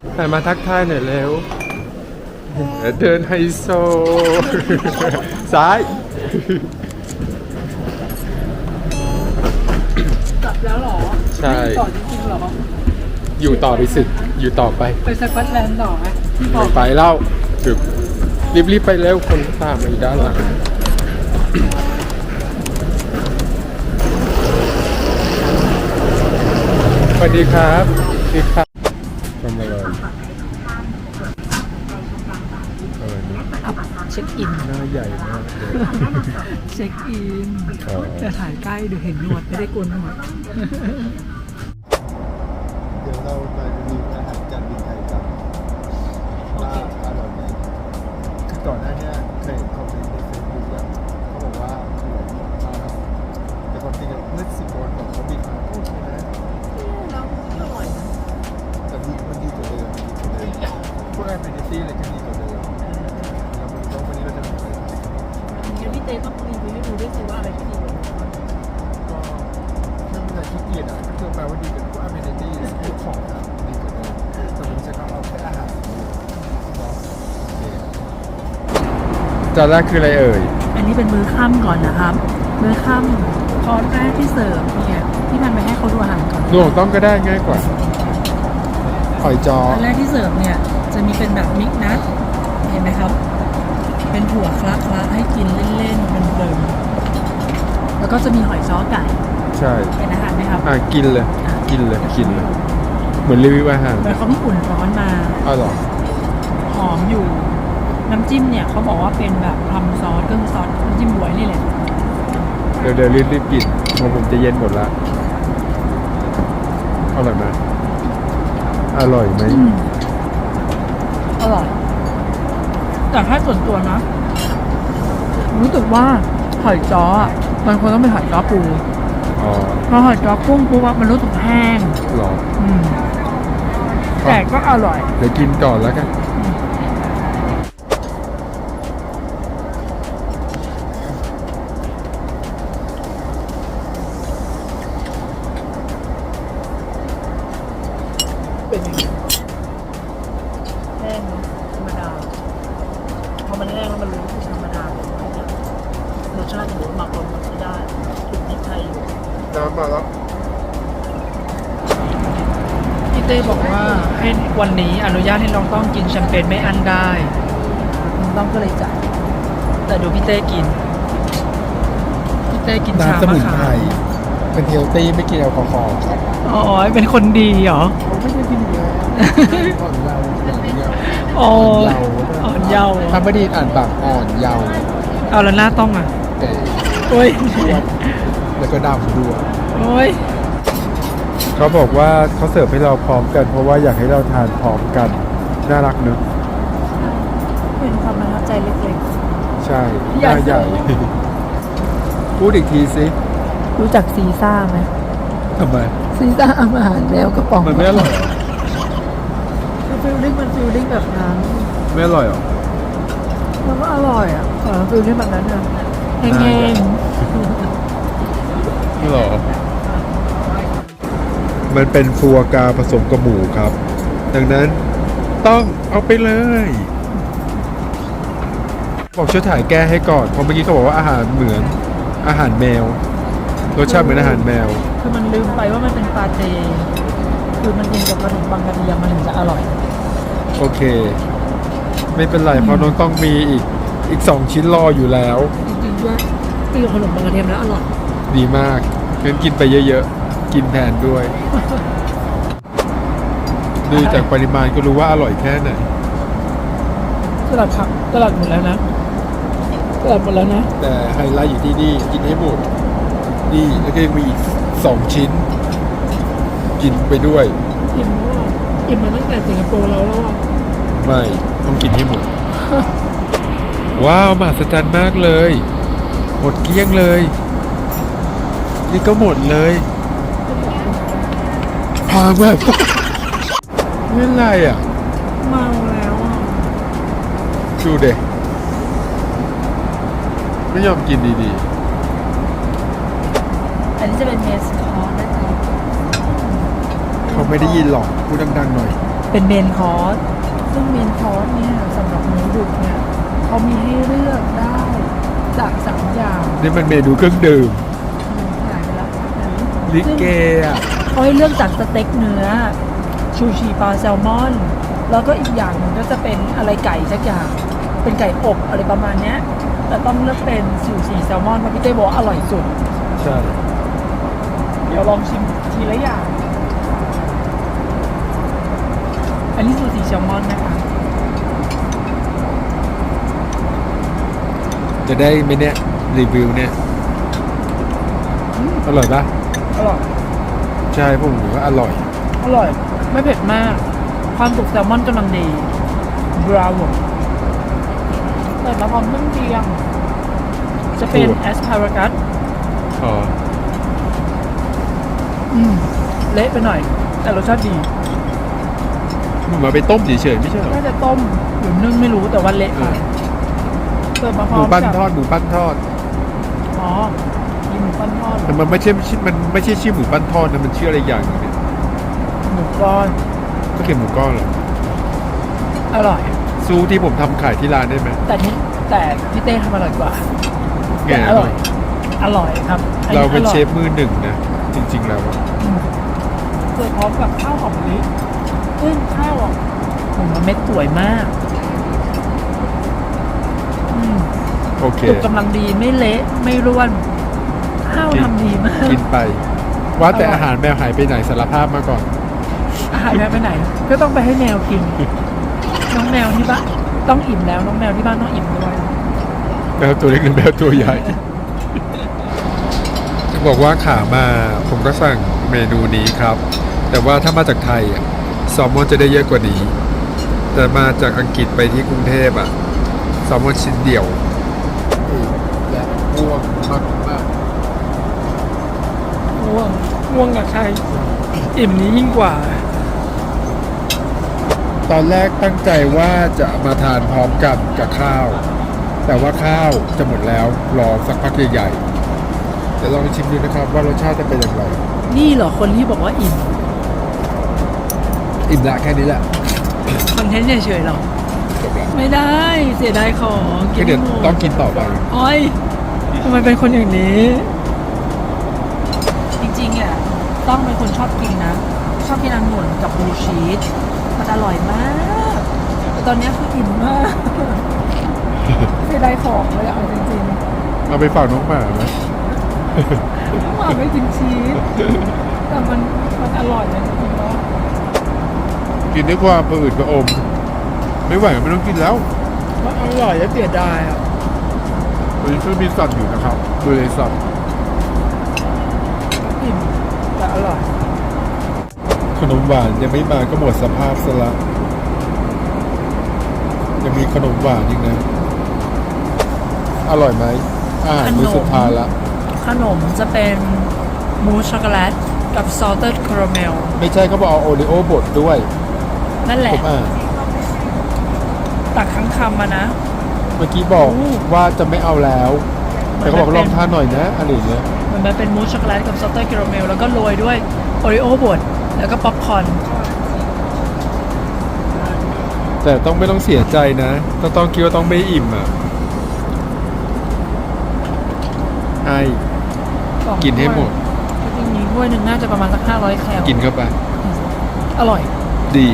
แต่มาทักทายหน่อยเร็ว เดินไฮโซ ซ้าย กลับแล้วเหรอใช่ ไม่ต่อจริงๆเหรอ อยู่ต่อไปสิอยู่ต่อไป ไปสกอตแลนด์ต่อไหมที่บอไม่กไปเล่าดึกรีบๆไปเร็วคนตามมาอยู่ด้านหลัง สวัสดีครับสวัสดีครับทำ อะไรอะไรนี่เช็คอิน หน้าใหญ่มากเลยเช็คอินอ๋อแต่ถ่ายใกล้เดี๋ยวเห็นหนวดไม่ได้โกนหนวด เดี๋ยวเรามารีวิวอาหารจานบินไทยกันว่าอร่อยไหมคือก่อนหน้าเนี้ยเคยเห็นคอมเมนต์านแรกคืออะไรเอ่ย อันนี้เป็นมื้อค่ำก่อนนะครับ มื้อค่ำคอร์สแรกที่เสิร์ฟเนี่ยที่มันไปให้เขาดูอาหารก่อนดูของต้องก็ได้ง่ายกว่าหอยจออันแรกที่เสิร์ฟเนี่ยจะมีเป็นแบบมิกนัทเห็นไหมครับ เป็นถั่วคละคละๆให้กินเล่นๆเพลินๆแล้วก็จะมีหอยจ้อไก่ใช่เป็นอาหารไหมครับอะกินเลยอะกินเลยกินเลย เหมือนรีวิวอาหารแล้วเขาเพิ่งอุ่นร้อนมาอ้าวเหรอหอมอยู่ น้ำจิ้มเนี่ยเขาบอกว่าเป็นแบบทำซอสก็คือซอสน้ำจิ้มบวยนี่แหละเดี๋ยวเดี๋ยวรีบรีบกินของผมจะเย็นหมดละอร่อยไหมอร่อยไหมอืมอร่อย แต่ถ้าส่วนตัวนะ รู้สึกว่าหอยจ้ออะมันควรต้องเป็นหอยจ้อปูอ๋อเพราะหอยจ้อกุ้งปุ๊บอะมันรู้สึกแห้งเหรออืม แต่ก็อร่อย เดี๋ยวกินก่อนแล้วกัน เป็นยังไงแห้งเนอะธรรมดา พอมันแห้งแล้วมันรู้สึกธรรมดาเลยรสชาติหมูหมักลงมันไม่ได้ถูกพริกไทยอยู่น้ำมาแล้วพี่เต้บอกว่าให้วันนี้อนุญาตให้น้องต้องกินแชมเปญไม่อั้นได้น้องต้องก็เลยจ่ายแต่ดูพี่เต้กิน พี่เต้กินชาน้ำสมุนมะไพขารม เป็นเฮลตี้ไม่กินแอลกอฮอล์ครับอ๋อ เป็นคนดีเหรอผมไม่ได้กินเยอะอ่อนเยาว์อ่อนเยาว์อ๋อ อ่อ่ออนนเยาเยาว์ว์ถ้าไม่ได้อ่านปากอ่อนเยาว์เอาแล้วหน้าต้องอะแต่โอ้ยแล้วก็ดำด้วยโอ้ยเขาบอกว่าเขาเสิร์ฟให้เราพร้อมกัน เพราะว่าอยากให้เราทานพร้อมกัน น่ารักเนอะเป็นความประทับใจเล็ก ใช่อหยากน้าใหญ่เสิร์ฟพูดอีกทีสิๆ รู้จักซีซ่าไหมทำไมซีซ่าอาหารแมวกระป๋องมันไม่อร่อยเหรอคือฟิลลิ่งมันฟิลลิ่งแบบนั้นไม่อร่อยเหรอ มันก็อร่อยอะเออฟิลลิ่งแบบนั้นอะแห้ได้งไม่หรอ มันเป็นฟัวกราผสมกับหมูครับ ดังนั้นต้องเอาไปเลย บอกช่วยถ่ายแก้ให้ก่อน เพราะเมื่อกี้เขาบอกว่าอาหารเหมือนอาหารแมว รสชาติเหมือนอาหารแมวๆคือมันลืมไปว่ามันเป็นปาเต้คือมันกินกับขนมปังกระเทียมมันถึงจะอร่อย โอเค ไม่เป็นไรเพราะน้องต้องมีอีกอีกสองชิ้นรออยู่แล้ว จริงๆด้วยกินกับขนมปังกระเทียมแล้วอร่อย ดีมากงั้นกินไปเยอะๆ กินแทนด้วย ดูจากปริมาณก็รู้ว่าอร่อยแค่ไหนตลาดผักตลาดหมดแล้วนะตลาดหมดแล้วนะ แต่ไฮไลท์อยู่ที่นี่กินให้หมด นี่แล้วก็ยังมีอีกสองชิ้น กินไปด้วย อิ่มมากอิ่มมาตั้งแต่สิงคโปร์แล้วแล้วอะไม่ต้องกินให้หมด ว้าวมหัศจรรย์มากเลย หมดเกลี้ยงเลย นี่ก็หมดเลยพาแบบ ไม่เป็นไรอะ เมาแล้วอะดูเด็ไม่ยอมกินดี อันนี้จะเป็นเมสคอร์สนะจ๊ะๆเขาไม่ได้ยินหรอกพูดดังๆหน่อย เป็นเมนคอร์สซึ่งเมนคอร์สเนี่ยสำหรับมื้อดึกเนี่ยเขามีให้เลือกได้จากสามอย่างนี่มันเมนูเครื่องดื่มหายไปแล้วลิเกอะเขาให้เลือกจากสเต็กเนื้อ ชูชีปลาแซลมอน แล้วก็อีกอย่างหนึ่งก็จะเป็นอะไรไก่สักอย่าง เป็นไก่อบอะไรประมาณเนี้ยแต่ต้องเลือกเป็นซูชิแซลมอนเพราะพี่เต้บอกว่าอร่อยสุด ใช่ เดี๋ยวลองชิมทีละอย่าง อันนี้ซูชิแซลมอนนะคะจะได้ไหมเนี่ย รีวิวเนี่ย อืมอร่อยปะอร่อย ใช่ผมถือว่าอร่อย อร่อย ไม่เผ็ดมาก ความสุกแซลมอนกำลังดีบราโวเปิดมาพร้อมเครื่องเคียง จะเป็นโอ้แอสพารากัสอ๋ออืม เละไปหน่อย แต่รสชาติดีมันมาไปต้มเฉยๆไม่ใช่เหรอน่าจะต้มหรือนึ่งไม่รู้แต่ว่าเละไปเออเปิดมาพหร้อมูมปั้นกับทอดหมูปั้นทอด อ๋อมีหมูปั้นทอดเหรแต่อมันไม่ใช่มันไม่ใช่ชื่อหมูปั้นทอดนะมันชื่ออะไรอย่างหนึงเนี่ยหมูก้อนก็เขียนหมูก้อนเหรออร่อย ซูที่ผมทำขายที่ร้านได้ไหมแต่นี่แต่พี่เต้ทำอร่อยกว่าแง่แต่อร่อย อร่อยครับอันนี้เราเป็นออยเชฟมือหนึ่งนะ จริง ๆ แล้วอะอืมเสิร์ฟพร้อมกับข้าวหอมมะลิซึ่งข้าวอะผมมันเม็ดสวยมากอืมโอเค สุกกำลังดีไม่เละไม่ร่วน ข้าวทำดีมาก กินไป ว่าแต่อร่อย อาหารแมวหายไปไหนสารภาพมาก่อน อาหารแมวไปไหน ก็ต้องไปให้แมวกิน น้องแมวที่บ้านต้องอิ่มแล้ว น้องแมวที่บ้านต้องอิ่มด้วย แมวตัวเล็กหรือแมวตัวใหญ่จะ บอกว่าขามาผมก็สั่งเมนูนี้ครับ แต่ว่าถ้ามาจากไทยอะแซลมอนจะได้เยอะกว่านี้ แต่มาจากอังกฤษไปที่กรุงเทพอะแซลมอนชิ้นเดียวและอ้วงมากมากง่วงง่วงกับใครอิ่มนี้ยิ่งกว่า ตอนแรกตั้งใจว่าจะมาทานพร้อมกันกับข้าว แต่ว่าข้าวจะหมดแล้วรอสักพักใหญ่ๆ เดี๋ยวลองชิมดูนะครับ ว่ารสชาติจะเป็นอย่างไร นี่เหรอคนที่บอกว่าอิ่มอิ่มละแค่นี้แหละคอนเทนต์เฉยๆหรอ จบแล้วไม่ได้เสียดายของกิก็นเดี๋ยวไม่หมดต้องกินต่อไป อ้อยทำไมเป็นคนอย่างนี้ จริงๆอะต้องเป็นคนชอบกินนะ ชอบกินองุ่นกับบลูชีสมันอร่อยมากแต่ตอนเนี้ยคืออิ่มมากเสียดายของเลยอะเอาจริงเอาไปฝากน้องหมาไหมๆห มาไม่กินชีสแต่มันมันอร่อยนะจริงๆแล้วกินด้วยความประอืดประอม ไม่ไหวไม่ต้องกินแล้วมันอร่อยและเสียดายอะวันนี้เพิ่งมีสัตว์อยู่นะครับดูเลยสัตว์อิ่มแต่อร่อยขนมหวานยังไม่มาก็หมดสภาพซะละยังมีขนมหวานอีกนะ อร่อยไหมอาหารมื้อสุดท้ายละ ขนมจะเป็นมูสช็อกโกแลตกับซอลเต d คาราเมล ไม่ใช่เขาบอกเอาโอริโอบดด้วยนั่นแหผละ มอ่านตักครั้งคำมานะ เมื่อกี้บอกอู้ ว่าจะไม่เอาแล้ว แต่เขาบอกมันเป็นลองทานหน่อยนะอะไรอย่างเงี้ยมันมาเป็นมูสช็อกโกแลตกับซอลเต d คาราเมล แล้วก็โรยด้วยโอริโอบดแล้วก็ป๊อปคอร์นแต่ต้องไม่ต้องเสียใจนะต้องต้องคิดว่าต้องไม่อิ่มอะไอส องกินให้หมดถ้วยจริงๆถ้วยหนึ่งน่าจะประมาณสักห้าร้อยแคลกินเข้าไป อร่อย ดี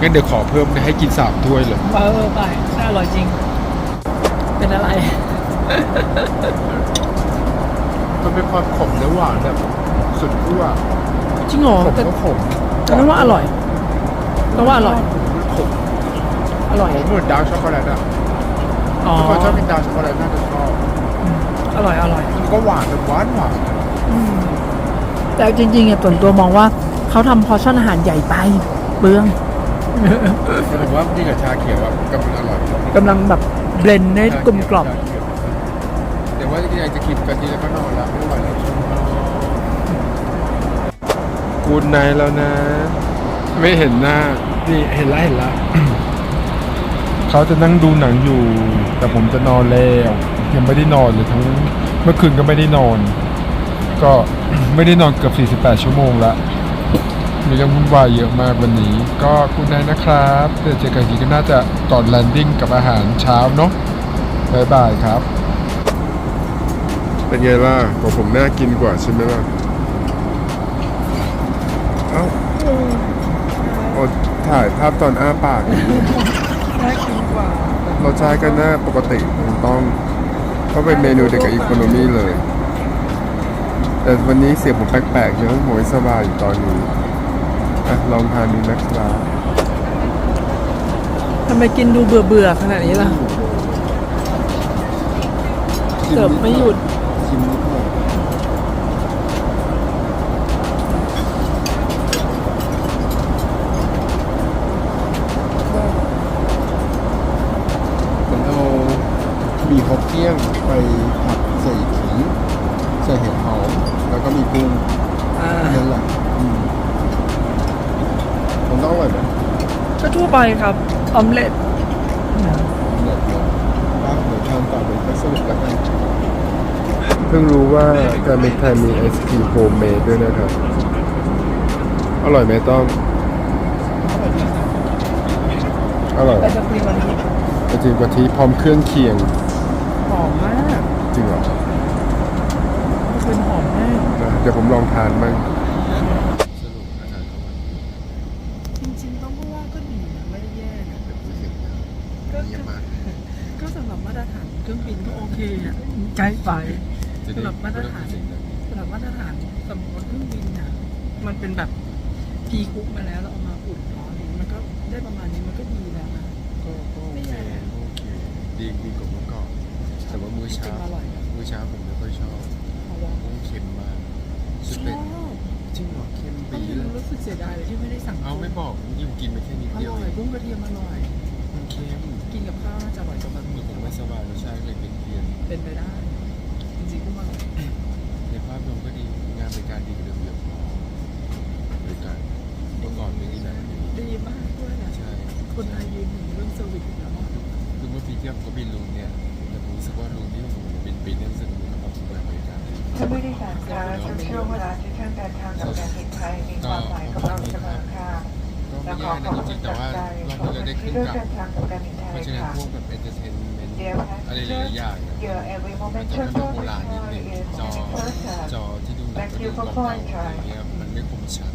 งั้นเดี๋ยวขอเพิ่มให้กินสามถ้วยเลยเออไปใช่อร่อยจริง เป็นอะไร มันเป็นความขมและหวานแบบสุดขั้วจริงเหรอขมแต่ก็ขมแต่ต้องว่าอร่อยต้องว่าอร่อย ขมอร่อย ผมเหมือนดาร์กช็อกโกแลตอะอ๋อถ้าคนชอบกินดาร์กช็อกโกแลตน่าจะชอบ อืมอร่อยอร่อยมันก็หวานแบบหวานหวานอืมแต่จริงๆอะส่วนตัวมองว่าเขาทำพอร์ชั่นอาหารใหญ่ไปเปลืองแต่ผมว่านี่กับชาเขียวอะกำลังอร่อยกำลังแบบเบลนด์ให้กลมกล่อมชาเขียวแต่ว่าที่อยากจะกินกะทิแล้วก็นอนแล้วไม่ไหวแล้วกูดไนท์แล้วนะ ไม่เห็นหน้า นี่เห็นละเห็นละเขาจะนั่งดูหนังอยู่ แต่ผมจะนอนแล้ว ยังไม่ได้นอนเลยทั้งเมื่อคืนก็ไม่ได้นอน ก็ไม่ได้นอนเกือบ 48 ชั่วโมงละมีเรื่องวุ่นวายเยอะมากวันนี้ ก็คุณนายนะครับเดี๋ยวเจอกันอีกทีก็น่าจะก่อนแลนดิ้งกับอาหารเช้าเนาะบายบายครับ เป็นไงล่ะของผมน่ากินกว่าใช่ไหมล่ะเอ้าโอ้ถ่ายภาพตอนอ้าปาก น่ากินกว่ารสชาติก็น่าปกติถูกต้อง ก็เป็นเมนูเดียวกับอีโคโนมีเลย แต่วันนี้เสียงผมแปลกๆยังหวยสบายอยู่ตอนนี้อะลองทานดูนะครับทำไมกินดูเบื่อเบื่อๆขนาดนี้ล่ะเสิร์ฟไม่หยุด ชิมนิดหน่อยผมเอา หมี่ฮกเกี้ยงไปผัดใส่ขิงใส่เห็ดหอมแล้วก็มีกุ้งอ่านั่นแหละอืมมันต้องอร่อยไหมก็ทั่วไปครับออมเล็ตเด็ดเลยว่าเดี๋ยวทานต่อเป็นก็สรุปแล้วกันเพิ่งรู้ว่าการเมกไทยมีไอศครีมโฮมเมดด้วยนะครับ อร่อยไหมต้อง อร่อยแต่จะครีมวันนี้ ไอศครีมกะทิพร้อมเครื่องเคียงห อมมาก จริงเหรอมันเป็นหอมมากนะเดี๋ยวผมลองทานบ้างจริงๆต้องพูดว่าก็ดีนะไม่ได้แย่นะก็ก็ก็สำหรับมาตรฐานเครื่องบินก็โอเคอะใกล้ไปสำหรับมาตรฐานสำหรับมาตรฐานสำหรับเครื่องบินเนี่ยมันเป็นแบบพีคุกมาแล้วเราเอามาอุ่นร้อนอย่างนี้มันก็ได้ประมาณนี้มันก็ดีแล้วนะก็ก็โอเคโอเคดีดีกว่าเมื่อก่อน แต่ว่ามื้อเช้าจริงอร่อยนะมื้อเช้าผมไม่ค่อยชอบเพราะว่าเพราะว่าเค็มมากสุดชเป็นอบจริงเหรอเค็มต้อปีงเลยรู้สึกเสียดายเลยที่ไม่ได้สั่งเอาไม่บอกยิ่งกินไปแค่นิดอเดียวร่อเอยงกุ้งกระเทียมอร่อย มันเค็มกินกับข้าวน่าจะอร่อยกว่าบะหหรืมี่อผมไม่สบายรสชาติเลยเป็นเพี้ยนเป็นไปได้ จริงๆกุ้งอร่อยในภาพรวมก็ดีงานบริการดีกว่าเดิมเยอะบริการเมื่อก่อนไม่ดีแบบนี้ดีมากด้วยนะใช่คนไทยยืนหนึ่งเรื่องเซอร์วิสอยู่แล้วอะคือเมื่อปีที่แล้วผมก็บินลุงเนี่ยแต่ผม รู้สึกว่าลุงที่ผมบินปีนี้รู้สึกว่าเขาเปิดบริการดีท่านผู้โดยสารคะทุกช่วงเวลาที่ท่านเดินทางกับการบินไทยมีความหมายกับเราเสมอค่ะก็ไม่และขแย่อนะขอบจคุริณงๆแต่จากว่าใจรอบของนี้เราได้ที่ขึ้นเลือกกับเดินทางกับการบินไทเพราะฉะนั้นพวกแบบเอนเตอร์เทนเมนต์อะไรหลายอย่างนี่ย Your every มันจะค่อนข้างโบราณนิดนึงจอจอที่ดูหนังก็ดูเก่าอะไรเงี้ยมันไม่คมชัด